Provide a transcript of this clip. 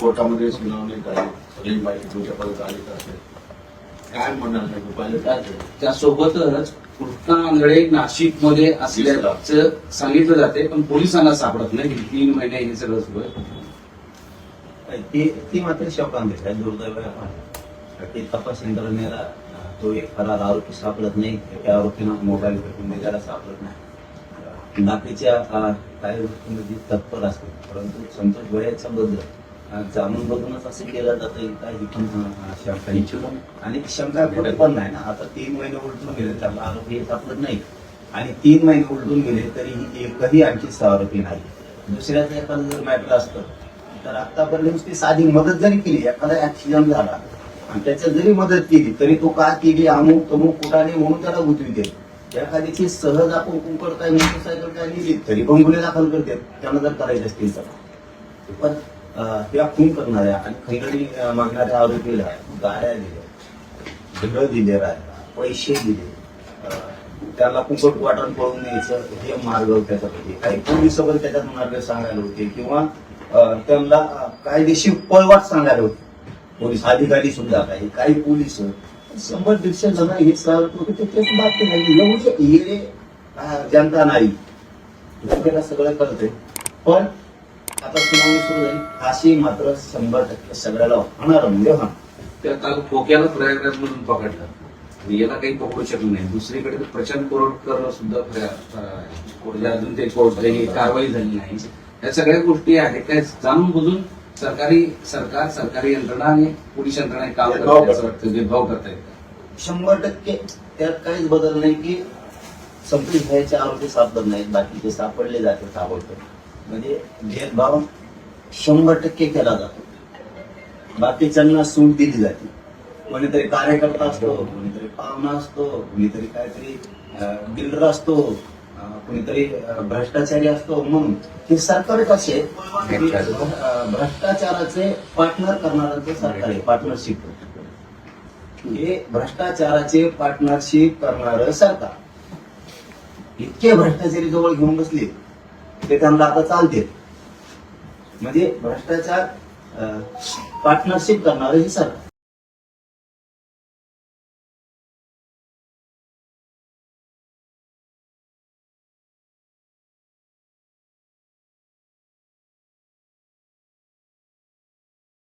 कोर्टामध्ये सुनावणी झाली सगळी माहिती तुमच्यापर्यंत आली असेल. काय म्हणाल? त्यासोबतच कृष्णा आंधळे नाशिकमध्ये असल्याचं सांगितलं जाते पण पोलिसांना सापडत नाही. गेली तीन महिने हे सगळं सुरू आहे. ती ती मात्र शोकांतिक आहे दुर्दैव ते तपास यंत्रणेला तो एक फरार आरोपी सापडत नाही. त्या आरोपीनं मोबाईल भेटून दिल्याला सापडत नाही. बाकीच्या गोष्टींमध्ये तत्पर असते. परंतु संतोष भयाच्या बद्दल जाणून बघूनच असं केलं जातं की काय ही पण शंका आणि शंका कुठे पण नाही ना. आता तीन महिने उलटून गेले त्याला आरोपी हे सापडत नाही. आणि तीन महिने उलटून गेले तरी एकही आणखी आरोपी नाही. दुसऱ्याचं एखादं जर मॅटर असतं तर आतापर्यंत ती साधी मदत जरी केली एखादा ऍक्सिडेंट झाला आणि त्याच्यात जरी मदत केली तरी तो का केली अमुक तमुक कुठाने म्हणून त्याला गुंतवी एखादी एखाद्याची सहज आपण कुंकड काय मोटरसायकल काय नेली तरी पण गुन्हे दाखल करतात. त्यांना जर करायचे असतील तर. पण त्या या खून करणाऱ्या आणि खंडणी मागणाऱ्या आरोपीला गाड्या दिल्या घरं दिले राहिला पैसे दिले त्याला कुंकट वाटण पळून न्यायचं हे मार्ग त्याच्यासाठी काही पोलीस वगैरे त्याच्यात मार्ग सांगायला होते किंवा त्यांना कायदेशीर पळवाट सांगायला होते. पोलीस अधिकारी सुद्धा काही काही पोलीस शंभर दीडशे जण हे सर त्याची बातमी नाही. एवढे येणे जनता नाही. जनतेला सगळं कळतंय. पण आता सुनावणी सुरू झाली. फाशी मात्र शंभर टक्के सगळ्याला होणार म्हणजे हा त्या काल खोक्याला प्रयागराज मधून पकडलं. याला काही पकडू शकलं नाही. दुसरीकडे तर प्रशांत कोरोडकर सुद्धा अजून ते कोर्ट कारवाई झाली नाही. या सगळ्या गोष्टी आहेत. काय जाणून बुजून सरकारी सरकार सरकारी यंत्रणा आणि पोलीस यंत्रणा हे काम भेदभाव करतात असं. वाटतं भेदभाव करतायत शंभर टक्के त्यात काहीच बदल नाही की संपली भयाचे आरोपी सापडत नाहीत बाकीचे सापडले जाते ताबडतोब. म्हणजे भेदभाव शंभर टक्के केला जातो. बाकीच्यांना सूट दिली जाते. कोणीतरी कार्यकर्ता असतो कोणीतरी पाहुणा असतो कोणीतरी काहीतरी बिल्डर असतो कोणीतरी भ्रष्टाचारी असतो म्हणून हे सरकार कसे भ्रष्टाचाराचे पार्टनर करणाऱ्यांचं सरकार आहे. पार्टनरशिप हे भ्रष्टाचाराचे पार्टनरशिप करणार सरकार. इतके भ्रष्टाचारी जवळ घेऊन बसले ते त्यांना आता चालते. म्हणजे भ्रष्टाचार पार्टनरशिप करणार हे सरकार.